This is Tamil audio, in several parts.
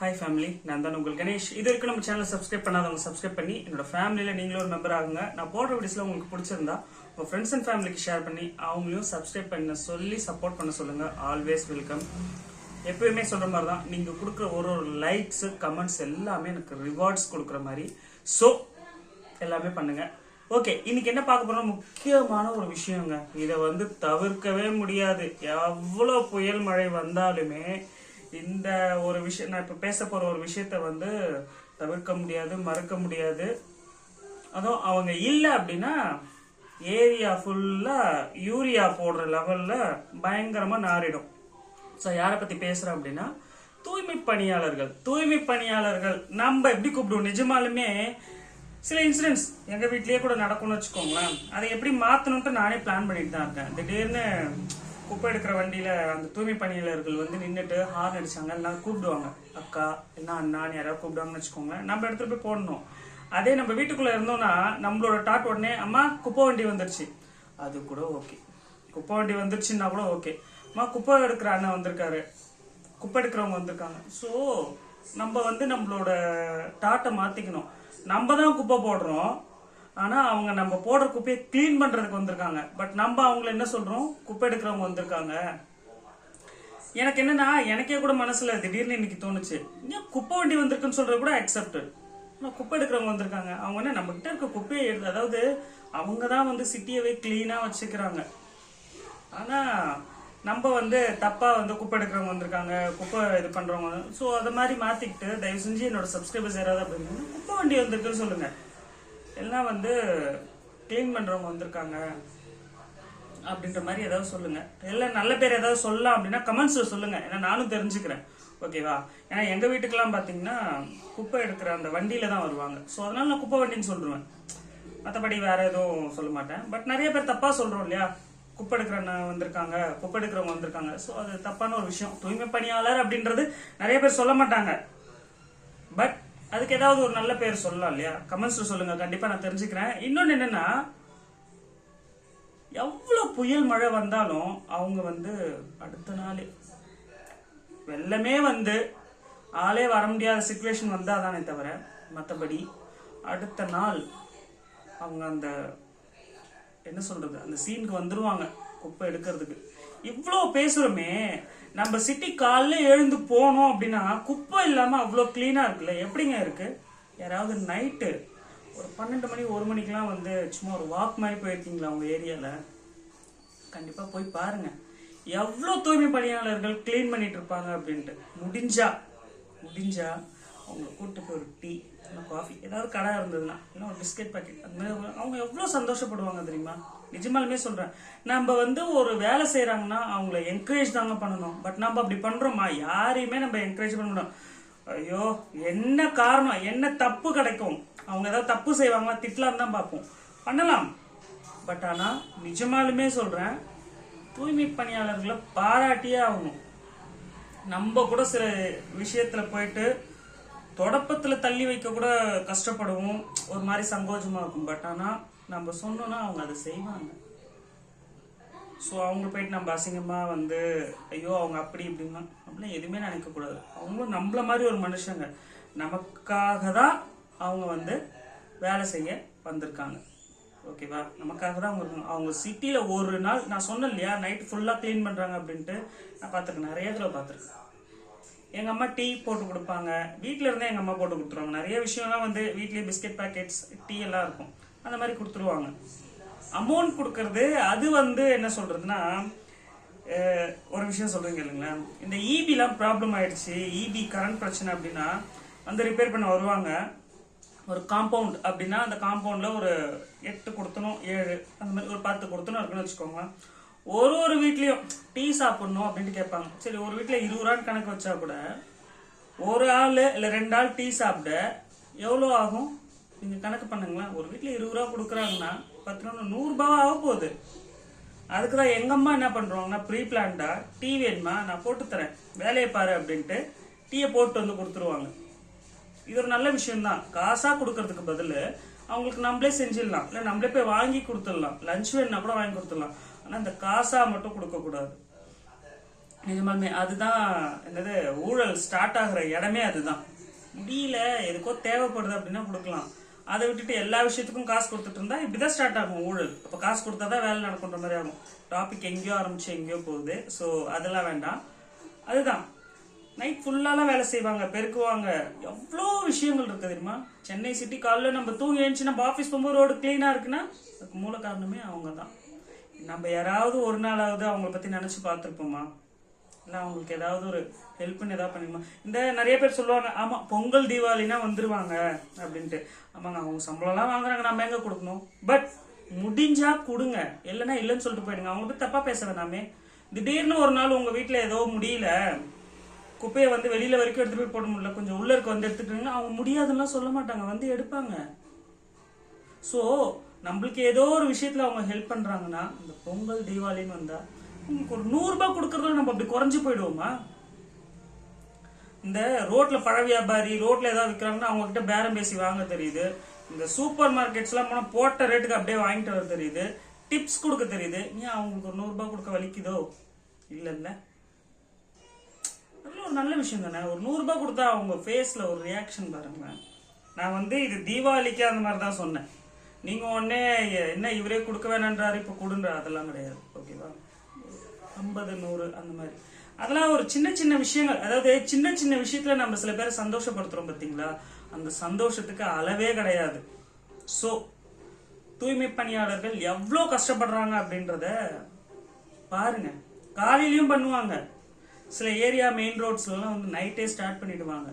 ஹாய் ஃபேமிலி நான் தான் உங்கள் கணேஷ். இது வரைக்கும் நம்ம சேனல் சப்ஸ்கிரைப் பண்ணாதவங்க சப்ஸ்கிரைப் பண்ணி என்னோட ஃபேமிலியில நீங்களும் ஒரு மெம்பர் ஆகுங்க. நான் போடுற வீடியோஸில் உங்களுக்கு பிடிச்சிருந்தா உங்கள் ஃப்ரெண்ட்ஸ் அண்ட் ஃபேமிலிக்கு ஷேர் பண்ணி அவங்களையும் சப்ஸ்கிரைப் பண்ண சொல்லி சப்போர்ட் பண்ண சொல்லுங்கள் ஆல்வேஸ் வெல்கம் எப்பயுமே சொல்கிற மாதிரி தான் நீங்கள் கொடுக்குற ஒரு ஒரு லைக்ஸு கமெண்ட்ஸ் எல்லாமே எனக்கு ரிவார்ட்ஸ் கொடுக்குற மாதிரி. ஸோ எல்லாமே பண்ணுங்கள் ஓகே இன்னைக்கு என்ன பார்க்க போறோம் முக்கியமான ஒரு விஷயங்க. இதை வந்து தவிர்க்கவே முடியாது. எவ்வளோ புயல் மழை வந்தாலுமே இந்த ஒரு விஷயம் நான் இப்போ பேச போகிற ஒரு விஷயத்த வந்து தவிர்க்க முடியாது மறுக்க முடியாது. அதுவும் அவங்க இல்லை அப்படின்னா ஏரியா ஃபுல்லாக யூரியா போடுற லெவலில் பயங்கரமாக நாரிடும் ஸோ யாரை பற்றி பேசுகிறேன் அப்படின்னா தூய்மை பணியாளர்கள். தூய்மை பணியாளர்கள் நம்ம எப்படி கூப்பிடுவோம்? நிஜமாலுமே சில இன்சிடென்ட்ஸ் எங்கள் வீட்லேயே கூட நடக்கும்னு வச்சுக்கோங்களேன். அதை எப்படி மாற்றணுன்ட்டு நானே பிளான் பண்ணிட்டு தான் இருக்கேன். திடீர்னு குப்பை எடுக்கிற வண்டியில அந்த தூய்மை பணியாளர்கள் வந்து நின்றுட்டு ஹார்ன் அடிச்சாங்க. எல்லாம் கூப்பிடுவாங்க. அக்கா என்ன அண்ணான்னு யாராவது கூப்பிடுவாங்கன்னு வச்சுக்கோங்க. நம்ம எடுத்துட்டு போய் போடணும். அதே நம்ம வீட்டுக்குள்ள இருந்தோம்னா நம்மளோட டாட் உடனே அம்மா குப்பை வண்டி வந்துருச்சு. அது கூட ஓகே குப்பை வண்டி வந்துருச்சுன்னா கூட ஓகே அம்மா குப்பை எடுக்கிற அண்ணன் வந்திருக்காரு. குப்பை எடுக்கிறவங்க வந்திருக்காங்க. ஸோ நம்ம வந்து நம்மளோட டாட்டை மாத்திக்கணும். நம்ம தான் குப்பை போடுறோம். ஆனா அவங்க நம்ம போடுற குப்பையை க்ளீன் பண்றதுக்கு வந்திருக்காங்க. பட் நம்ம அவங்கள என்ன சொல்றோம்? குப்பை எடுக்கிறவங்க வந்திருக்காங்க. எனக்கு என்னன்னா எனக்கே கூட மனசுல திடீர்னு இன்னைக்கு தோணுச்சு. ஏன் குப்பை வண்டி வந்திருக்குன்னு சொல்றது கூட அக்செப்டட் ஆனா குப்பை எடுக்கிறவங்க வந்திருக்காங்க. அவங்க என்ன நம்ம கிட்ட இருக்க குப்பையை எடுத்து அதாவது அவங்க தான் வந்து சிட்டியவே கிளீனா வச்சுக்கிறாங்க. ஆனா நம்ம வந்து தப்பா வந்து குப்பை எடுக்கிறவங்க வந்திருக்காங்க குப்பை இது பண்றவங்க. ஸோ அதை மாதிரி மாத்திக்கிட்டு தயவு செஞ்சு என்னோட சப்ஸ்கிரைபர்ஸ் யாராவது அப்படின்னு குப்பை வண்டி வந்திருக்குன்னு சொல்லுங்க. எல்லாம் வந்து க்ளீன் பண்றவங்க வந்திருக்காங்க அப்படின்ற மாதிரி ஏதாவது சொல்லுங்க. எல்லாம் நல்ல பேர் ஏதாவது சொல்லலாம் அப்படின்னா கமெண்ட்ஸில் சொல்லுங்க. ஏன்னா நானும் தெரிஞ்சுக்கிறேன். ஓகேவா ஏன்னா எங்க வீட்டுக்கெல்லாம் பாத்தீங்கன்னா குப்பை எடுக்கிற அந்த வண்டியில தான் வருவாங்க. ஸோ அதனால நான் குப்பை வண்டின்னு சொல்லுவேன் மற்றபடி வேற எதுவும் சொல்ல மாட்டேன். பட் நிறைய பேர் தப்பா சொல்றோம் இல்லையா? குப்பை எடுக்கிற வந்திருக்காங்க குப்பை எடுக்கிறவங்க வந்திருக்காங்க. ஸோ அது தப்பான ஒரு விஷயம். தூய்மை பணியாளர் அப்படின்றது நிறைய பேர் சொல்ல மாட்டாங்க. பட் அதுக்கு ஏதாவது ஒரு நல்ல பேர் சொல்லலாம் இல்லையா? கமெண்ட்ஸ்ல சொல்லுங்க கண்டிப்பா நான் தெரிஞ்சுக்கிறேன். இன்னொன்னு என்னன்னா எவ்வளவு புயல் மழை வந்தாலும் அவங்க வந்து அடுத்த நாள் வெள்ளமே வந்து ஆளே வர முடியாத சுச்சுவேஷன் வந்தாதானே தவிர மற்றபடி அடுத்த நாள் அவங்க அந்த என்ன சொல்றது அந்த சீனுக்கு வந்துருவாங்க குப்பை எடுக்கிறதுக்கு. இவ்வளோ பேசுறோமே நம்ம சிட்டி காலைல எழுந்து போனோம் அப்படின்னா குப்பை இல்லாமல் அவ்வளோ க்ளீனாக இருக்குல்ல? எப்படிங்க இருக்குது யாராவது நைட்டு ஒரு பன்னெண்டு மணி ஒரு மணிக்கெலாம் வந்து சும்மா ஒரு வாக் மாதிரி போயிருக்கீங்களா உங்கள் ஏரியாவில் கண்டிப்பாக போய் பாருங்கள் எவ்வளோ தூய்மை பணியாளர்கள் க்ளீன் பண்ணிட்டு இருப்பாங்க அப்படின்ட்டு. முடிஞ்சா முடிஞ்சா அவங்க கூட்டு போய் ஒரு டீ காஃபி ஏதாவது கடை இருந்ததுன்னா இல்லை ஒரு பிஸ்கெட் பாக்கெட் அந்த மாதிரி அவங்க எவ்வளோ சந்தோஷப்படுவாங்க தெரியுமா? நிஜமாலுமே சொல்கிறேன் நம்ம வந்து ஒரு வேலை செய்கிறாங்கன்னா அவங்கள என்கரேஜ் தாங்க பண்ணணும். பட் நம்ம அப்படி பண்ணுறோமா யாரையுமே நம்ம என்கரேஜ் பண்ண முடியும் ஐயோ என்ன காரணம்? என்ன தப்பு கிடைக்கும்? அவங்க ஏதாவது தப்பு செய்வாங்களா? திட்டலாம் தான் பார்ப்போம். பண்ணலாம். பட் ஆனால் நிஜமாலுமே சொல்கிறேன் தூய்மை பணியாளர்களை பாராட்டியே ஆகணும். நம்ம கூட சில விஷயத்தில் போயிட்டு தொடப்பத்தில் தள்ளி வைக்க கூட கஷ்டப்படுவோம். ஒரு மாதிரி சங்கோஜமா இருக்கும். பட் ஆனா நம்ம சொன்னோம்னா அவங்க அதை செய்வாங்க. ஸோ அவங்க போயிட்டு நம்ம அசிங்கமா வந்து ஐயோ அவங்க அப்படி இப்படின்னா அப்படிலாம் எதுவுமே நினைக்க கூடாது. அவங்களும் நம்மள மாதிரி ஒரு மனுஷங்க. நமக்காக தான் அவங்க வந்து வேலை செய்ய வந்திருக்காங்க. ஓகேவா? நமக்காக தான் அவங்க அவங்க சிட்டியில் ஒரு நாள் நான் சொன்னேன் இல்லையா நைட் ஃபுல்லாக க்ளீன் பண்ணுறாங்க அப்படின்ட்டு. நான் பார்த்துருக்கேன். நிறைய தடவை பார்த்துருக்கேன். எங்கள் அம்மா டீ போட்டு கொடுப்பாங்க. வீட்டில் இருந்தே எங்கள் அம்மா போட்டு கொடுத்துருவாங்க. நிறைய விஷயம்லாம் வந்து வீட்லேயே பிஸ்கெட் பாக்கெட்ஸ் டீ எல்லாம் இருக்கும். அந்த மாதிரி கொடுத்துருவாங்க. அமௌண்ட் கொடுக்கறது அது வந்து என்ன சொல்கிறதுனா ஒரு விஷயம் சொல்கிறீங்க இல்லைங்களேன் இந்த இபிலாம் ப்ராப்ளம் ஆயிடுச்சு. இபி கரண்ட் பிரச்சனை அப்படின்னா வந்து ரிப்பேர் பண்ண வருவாங்க. ஒரு காம்பவுண்ட் அப்படின்னா அந்த காம்பவுண்டில் ஒரு எட்டு கொடுத்தனும் ஏழு அந்த மாதிரி ஒரு பத்து கொடுத்தனும் இருக்குன்னு வச்சுக்கோங்களேன் ஒரு ஒரு வீட்லயும் டீ சாப்பிடணும் அப்படின்ட்டு கேட்பாங்க. சரி ஒரு வீட்டில் இருபது ரூபான்னு கணக்கு வச்சா கூட ஒரு ஆள் இல்லை ரெண்டு ஆள் டீ சாப்பிட எவ்வளோ ஆகும்? நீங்கள் கணக்கு பண்ணுங்களேன். ஒரு வீட்டில் இருபது ரூபா கொடுக்குறாங்கன்னா பத்து ரூபா நூறுரூபாவா ஆக போகுது. அதுக்கு தான் எங்கள் அம்மா என்ன பண்ணுறாங்கன்னா ப்ரீ பிளான்டா டீ வேணுமா? நான் போட்டு தரேன். வேலையை பாரு அப்படின்ட்டு டீயை போட்டு வந்து கொடுத்துருவாங்க. இது ஒரு நல்ல விஷயம் தான் கொடுக்கறதுக்கு பதில் அவங்களுக்கு நம்மளே செஞ்சிடலாம். இல்லை நம்மளே போய் வாங்கி கொடுத்துடலாம். லஞ்ச் வேணுன்னா கூட வாங்கி கொடுத்துடலாம். ஆனா இந்த காசா மட்டும் கொடுக்க கூடாது. நிஜமாலுமே அதுதான் என்னது ஊழல் ஸ்டார்ட் ஆகுற இடமே அதுதான். முடியல எதுக்கோ தேவைப்படுது அப்படின்னா கொடுக்கலாம். அதை விட்டுட்டு எல்லா விஷயத்துக்கும் காசு கொடுத்துட்டு இருந்தா இப்படிதான் ஸ்டார்ட் ஆகும் ஊழல். அப்ப காசு கொடுத்தாதான் வேலை நடக்குன்ற மாதிரி ஆகும். டாபிக் எங்கேயோ ஆரம்பிச்சு எங்கேயோ போகுது. ஸோ அதெல்லாம் வேண்டாம். அதுதான். நைட் ஃபுல்லாலாம் வேலை செய்வாங்க பெருக்குவாங்க. எவ்வளோ விஷயங்கள் இருக்கு தெரியுமா? சென்னை சிட்டி காலைல நம்ம தூங்கி எழுந்துச்சு நம்ம ஆஃபீஸ் போகும்போது ரோடு க்ளீனாக இருக்குன்னா அதுக்கு மூல காரணமே அவங்க தான் நம்ம யாராவது ஒரு நாளாவது அவங்கள பற்றி நினச்சி பார்த்துருப்போமா? இல்லை அவங்களுக்கு ஏதாவது ஒரு ஹெல்ப்னு ஏதாவது பண்ணிருமா இந்த நிறைய பேர் சொல்லுவாங்க ஆமாம் பொங்கல் தீபாவளினா வந்துருவாங்க அப்படின்ட்டு. ஆமாங்க அவங்க சம்பளம்லாம் வாங்குறாங்க நம்ம எங்கே கொடுக்கணும்? பட் முடிஞ்சா கொடுங்க. இல்லைன்னா இல்லைன்னு சொல்லிட்டு போயிடுங்க. அவங்க தப்பாக தப்பா பேச வேணாமே. திடீர்னு ஒரு நாள் உங்கள் வீட்டில் ஏதோ முடியல குப்பையை வந்து வெளியில் வரைக்கும் எடுத்து போய் போட முடியல கொஞ்சம் உள்ளருக்கு வந்து எடுத்துட்டீங்கன்னா அவங்க முடியாதுலாம் சொல்ல மாட்டாங்க வந்து எடுப்பாங்க. ஸோ நம்மளுக்கு ஏதோ ஒரு விஷயத்துல அவங்க ஹெல்ப் பண்றாங்கன்னா இந்த பொங்கல் தீபாவளின்னு வந்தா உங்களுக்கு ஒரு நூறு ரூபாய் கொடுக்கறதுல நம்ம அப்படி குறைஞ்சு போயிடுவோமா? இந்த ரோட்ல பழ வியாபாரி ரோட்ல ஏதாவது விற்கிறாங்கன்னா அவங்க கிட்ட பேரம் பேசி வாங்க தெரியுது. இந்த சூப்பர் மார்க்கெட்ஸ் எல்லாம் போனா போட்ட ரேட்டுக்கு அப்படியே வாங்கிட்டு வர தெரியுது. டிப்ஸ் கொடுக்க தெரியுது. ஏன் அவங்களுக்கு ஒரு நூறுபா கொடுக்க வலிக்குதோ? இல்ல இல்ல அதெல்லாம் ஒரு நல்ல விஷயம் தானே. ஒரு நூறு ரூபாய் கொடுத்தா அவங்க ஃபேஸ்ல ஒரு ரியாக்ஷன் பாருங்க நான் வந்து இது தீபாவளிக்கு அந்த மாதிரி தான் சொன்னேன். நீங்க உடனே என்ன இவரே கொடுக்க வேணான்றாரு இப்ப கொடுன்ற அதெல்லாம் கிடையாது. ஓகேவா? ஐம்பது நூறு அந்த மாதிரி. அதெல்லாம் ஒரு சின்ன சின்ன விஷயங்கள். அதாவது சின்ன சின்ன விஷயத்துல நம்ம சில பேரை சந்தோஷப்படுத்துறோம் பாத்தீங்களா? அந்த சந்தோஷத்துக்கு அளவே கிடையாது. சோ தூய்மை பணியாளர்கள் எவ்வளோ கஷ்டப்படுறாங்க அப்படின்றத பாருங்க. காலையிலயும் பண்ணுவாங்க. சில ஏரியா மெயின் ரோட்ஸ்லாம் வந்து நைட்டே ஸ்டார்ட் பண்ணிடுவாங்க.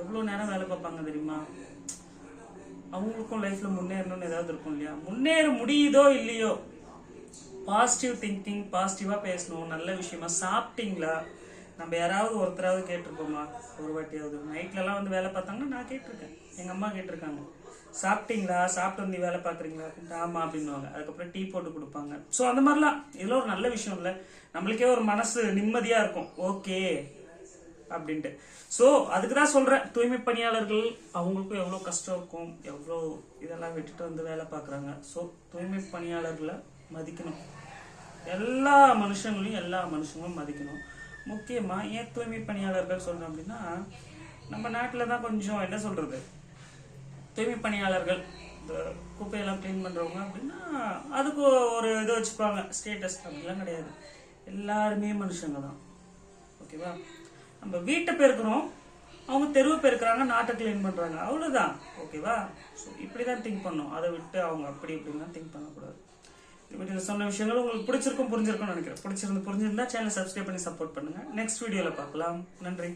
எவ்வளோ நேரம் வேலை பார்ப்பாங்க தெரியுமா? அவங்களுக்கும் லைஃப்ல முன்னேறணும்னு ஏதாவது இருக்கும் இல்லையா? முன்னேற முடியுதோ இல்லையோ? பாசிட்டிவ் திங்கிங் பாசிட்டிவா பேசணும். நல்ல விஷயமா சாப்பிட்டீங்களா? நம்ம யாராவது ஒருத்தராவது கேட்டிருப்போமா? ஒரு வாட்டியாவது. நைட்லலாம் வந்து வேலை பார்த்தாங்கன்னா நான் கேட்டிருக்கேன். எங்கள் அம்மா கேட்டிருக்காங்க. சாப்பிட்டீங்களா? சாப்பிட்டு வந்து வேலை பார்க்குறீங்களா? அப்படின்ட்டு அப்படின்னுவாங்க. அதுக்கப்புறம் டீ போட்டு கொடுப்பாங்க. ஸோ அந்த மாதிரிலாம் இதில் ஒரு நல்ல விஷயம் இல்லை. நம்மளுக்கே ஒரு மனசு நிம்மதியாக இருக்கும். ஓகே அப்படின்ட்டு. ஸோ அதுக்கு தான் சொல்கிறேன் தூய்மை பணியாளர்கள் அவங்களுக்கும் எவ்வளோ கஷ்டம் இருக்கும் எவ்வளோ இதெல்லாம் விட்டுட்டு வந்து வேலை பார்க்குறாங்க. ஸோ தூய்மை பணியாளர்களை மதிக்கணும். எல்லா மனுஷங்களையும் எல்லா மனுஷங்களும் மதிக்கணும். முக்கியமாக ஏன் தூய்மை பணியாளர்கள் சொல்கிறோம் அப்படின்னா நம்ம நாட்டில் தான் கொஞ்சம் என்ன சொல்கிறது தூய்மை பணியாளர்கள் இந்த குப்பையெல்லாம் க்ளீன் பண்ணுறவங்க அப்படின்னா அதுக்கு ஒரு இது வச்சுப்பாங்க ஸ்டேட்டஸ் அப்படிலாம் கிடையாது. எல்லாருமே மனுஷங்க தான். ஓகேவா நம்ம வீட்டை பெருக்கிறோம் அவங்க தெருவை பெருக்கிறாங்க நாட்டை க்ளீன் பண்ணுறாங்க அவ்வளோதான் ஓகேவா ஸோ இப்படி தான் திங்க் பண்ணணும் அதை விட்டு அவங்க அப்படி இப்படிலாம் திங்க் பண்ணக்கூடாது. இப்படி வீடியோவில் சொன்ன விஷயங்கள் உங்களுக்கு பிடிச்சிருக்கும் புரிஞ்சிருக்கும்னு நினைக்கிறேன். பிடிச்சிருந்து புரிஞ்சிருந்தா சேனல் சப்ஸ்கிரைப் பண்ணி சப்போர்ட் பண்ணுங்கள் நெக்ஸ்ட் வீடியோவில் பார்க்கலாம். நன்றி.